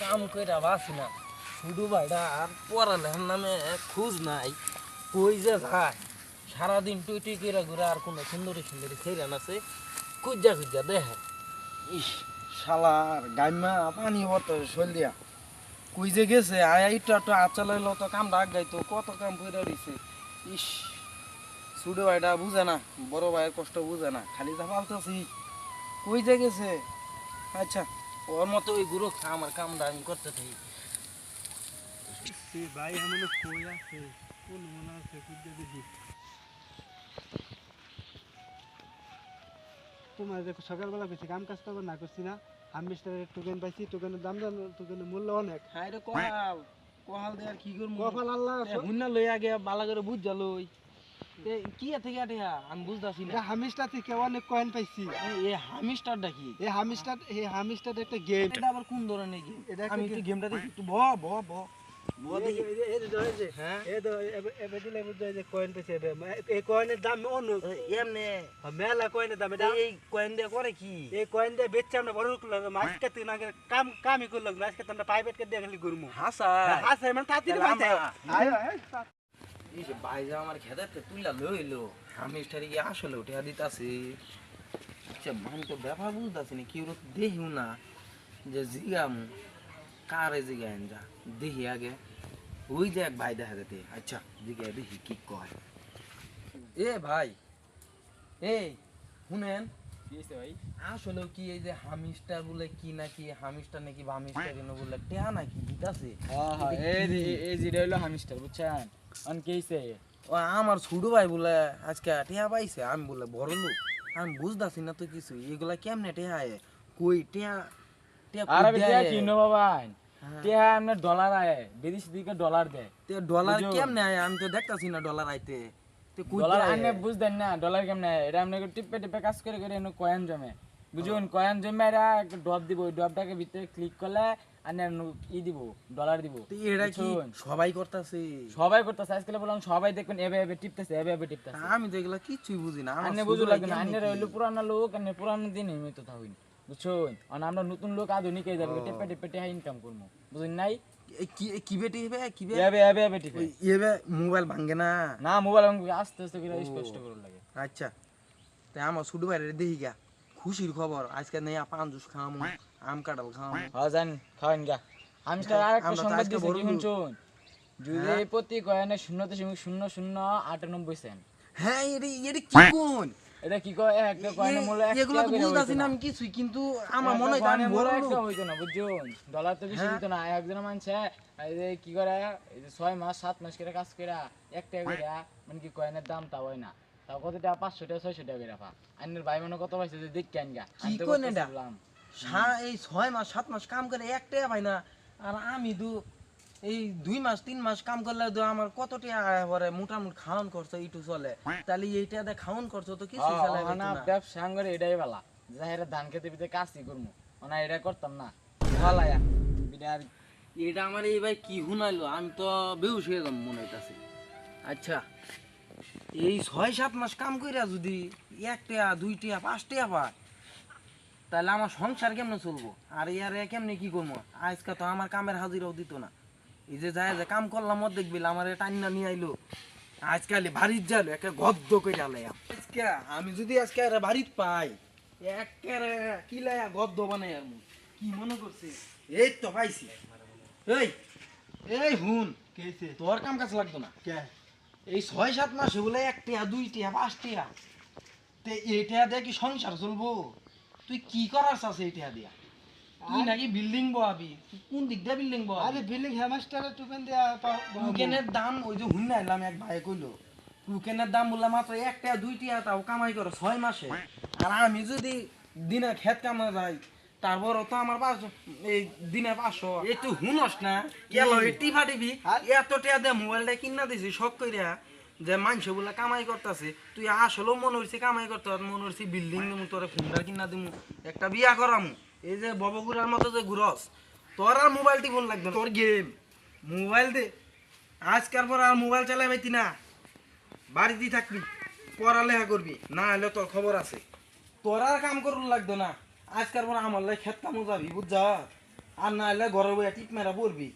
কাম কইরা বাসি না। শুধু ভাইটা আর পড়ালেখার নামে খোঁজ নাই, কই যে যায়। সারাদিন টুই টুই করে ঘুরে আর কোনো সুন্দরী সুন্দরী ছেড়ে আছে খুঁজা খুঁজা দেখে। ইস শালার গাইমা পানি হতো দিয়া কই যে গেছে, আয়া একটু একটু আচালাইলো তো কাম ডাক গাইতো কত কাম করে দিছে। ইস ছোট ভাইটা বুঝে না, বড় ভাইয়ের কষ্ট বুঝে না, খালি যা পালতেছি। কই যে গেছে? আচ্ছা। ওর মতো ওই গুরু আমার কামটা আমি করতে থাকি। ভাই আমার কই আছে? কোন মনে আছে দেখি। তোমার দেখো সকালবেলা বেশি কাম কাজ করব না করছি না আমি মিস্টারের টোকেন পাইছি টোকেনের দাম জানো টোকেনের মূল্য অনেক। হাই রে কোহাল কোহাল দে আর কি করব? কপাল আল্লাহ হুন্না লই আগে বালা করে বুঝ লই এ কি থেকে আটে আমি বুঝতাছি না। হামিস্টার থেকে অনেক কয়েন পাইছি। এই- এই হামিস্টারটা কি? এই হামিস্টার এই হামিস্টার একটা গেম এটা আবার কোন ধরনের গেম এটা আমি একটু গেমটা দেখি। একটু ভ ভ ভ ভ দেখি। হ্যাঁ। এই কয়েনের দাম অনেক এ- এমনে। মেলা কয়েনের দাম। এই কয়েন দিয়ে করে কি? এই কয়েন দিয়ে বেচছে আমরা বড় করলাম কামই প্রাইভেট কাটতে খালি ঘুরমু। হাসা আছে মানে এই যে বাইজা আমার খেদাতে তুইলা লইলো হামিস্টারি কি আসলে উঠে দিতাছি। আচ্ছা আমি তো ব্যাপার বুঝতাছি না কেউ দেখিও না যে জিগামু কারে জিগায়েন যা দেখি আগে। ওই যে এক ভাই দেখা যেতে আচ্ছা জিগায় দেখি কি কয়। এ ভাই এই শুনেন আসলে কি এই যে হামিস্টার বলে কি নাকি হামিস্টার নাকি বামিস্টার কেন বলে টেয়া নাকি দিতাছে। ও আমার ছোট ভাই বলে আজকে টেয়া পাইছে? আমি বলে বড় লোক। আমি বুঝতাছি না তো কিছু এগুলা কেমনে টেয়া আয়? কই টেয়া টেয়া আরে টিয়া দেয়? বাবা। টিয়া আপনার ডলার আয়। বিদেশ দিকে ডলার দেয়। তে ডলার। কেমনে আয়? আমি তো দেখতাছি না ডলার আইতে। তে কই ডলার? আনে বুঝতেন না ডলার কেমনে? এটা আপনাকে টিপে টিপে কাজ করে করে এনে কয়েন জমে। বুঝুন কয়েন জমে এরা একটা ড্রপ দিব ওই ড্রপটাকে ভিতরে ক্লিক করলে আনে ই দিব ডলার দিব। এটা কি সবাই করতাছে? সবাই করতেছে আজকাল বললাম সবাই দেখবেন এবে এবে টিপতেছে এবে এবে টিপতেছে। আমি তো এগুলা কিছুই বুঝি না আমার বুঝু লাগবে না কেমনে আন্নে পুরানো লোক আন্নে পুরানো দিন তো থাকুন বুঝছুন আর আমরা নতুন লোক আধুনিক হয়ে যাবে টিপে টিপে টিপে ইনকাম করব বুঝুন নাই? এ কি এ কি বেটি হবে কি বে এবে এবে এবে টিপে। মোবাইল ভাঙ্গে না? না মোবাইল আস্তে আস্তে করে স্পষ্ট করে লাগে। আচ্ছা। তাই আমার ছোট ভাইরে দেখি গা খুশির খবর আজকে নেই পান জুস খাওয়ামু আম কাঁঠাল খাওয়ামু হ্যাঁ জান খাওয়ান গা হামস্টার আর একটা সংবাদ দিয়েছে বড় কি শুনছুন যদি? প্রতি কয়েনে শূন্য দশমিক শূন্য শূন্য আটানব্বই সেন্ট হ্যাঁ এটি এটি কি কোন এটা কি কয় একটা কয়েনের মূল্য এগুলো তো বুঝতেছি না। আমি কিছুই কিন্তু আমার মনে হয় আমি বড় একটা হইতো না বুঝছুন ডলার তো বেশি? দিত না একজন মানুষ এই যে কি করে এই যে ছয় মাস সাত মাস করে কাজ করে একটা করে মানে কি কয়েনের দাম তা হয় না তাও কত টাকা? পাঁচশো টাকা ছয়শো টাকা করে রাখা আইনের ভাই মনে কত পাইছে যে দেখ কেন গা? কি এটা? এই ছয় মাস সাত মাস কাম করে এক টাকা পাই না। আর আমি দু এই দুই মাস তিন মাস কাম করলে তো আমার কত টাকা পরে মোটামুটি খাওয়ান করছ চলে। তাহলে এইটা দিয়ে খাওয়ান করছ তো কিছু চালাই ওখানে ব্যবসা করে এটাই ভালা যাহেরা ধান খেতে পিতে কাজই করব এটা করতাম না। ভালা এটা আর এটা আমার এই ভাই কি হুনাইলো আমি তো বেউস হয়ে যাম মনে হইতাছে। আচ্ছা। এই ছয় সাত মাস কাম কইরা যদি এক টাকা দুই টাকা পায় তাহলে আমার সংসার কেমনে চলবো? আর ইয়ারে কেমনে কি করব? আজকে তো আমার কামের হাজিরাও দিত না। এই যে যায় যে কাম করলাম ওর দেখবি আমার টান্না নিয়ে আইলো। আজকাল বাড়ির যালো একে গদ্দ করে আলাই আজকে আমি যদি আজকে এর বাড়িত পাই একেবারে কিলায়া গদ্দ বানাই আর কি মনে করছে? এই তো পাইছি। এই এই হুন কেছে তোর কাম কাজ লাগতো না। কে? এই ছয় সাত মাসে বলে এক টিয়া দুই টিয়া পাঁচ টিয়া তে এইটা দিয়ে কি সংসার চলবো? তুই কি করার চাস এইটা দিয়া? তুই নাকি বিল্ডিং বহাবি? কোন দিক দিয়ে বিল্ডিং আরে বহাবি বিল্ডিং হেমাস্টারের টোকেন দেয়া টুকেনের দাম ওই যে হুন আইলাম এক ভাই কইলো। টুকেনের দাম বললাম মাত্র এক টিয়া দুই টিয়া তাও কামাই করো ছয় মাসে। আর আমি যদি দিনে খেত কামা যাই তারপর তো আমার পাঁচ এই দিনে পাঁচশো। এই তুই হুনস না। কেন টিফা টিভি এত টিয়া দে মোবাইলটা কিনা দিছি শখ কইরা যে মানুষ বলে কামাই করতেছে। তুই আসলেও মনে হচ্ছে কামাই করতে মনে হচ্ছে বিল্ডিং দিমু তোরে খুন্ডা কিনা দিমু একটা বিয়া করামু। এই যে ববগুড়ার মতো যে ঘুরস তোর আর মোবাইল টিফোন লাগবে তোর গেম মোবাইল দে। আজকাল পর আর মোবাইল চালাই পাইতি না। বাড়িতেই থাকবি পড়ালেখা করবি না হলে তোর খবর আছে। তোর আর কাম করুন লাগতো না। আজকাল পর আমার লাই খেত কামো যাবি, বুঝছা? আর না এলে ঘরের বইয়া টিপ মেরা পড়বি।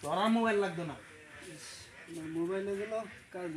তোর মোবাইল লাগতো না। মোবাইলে গেল কাজ।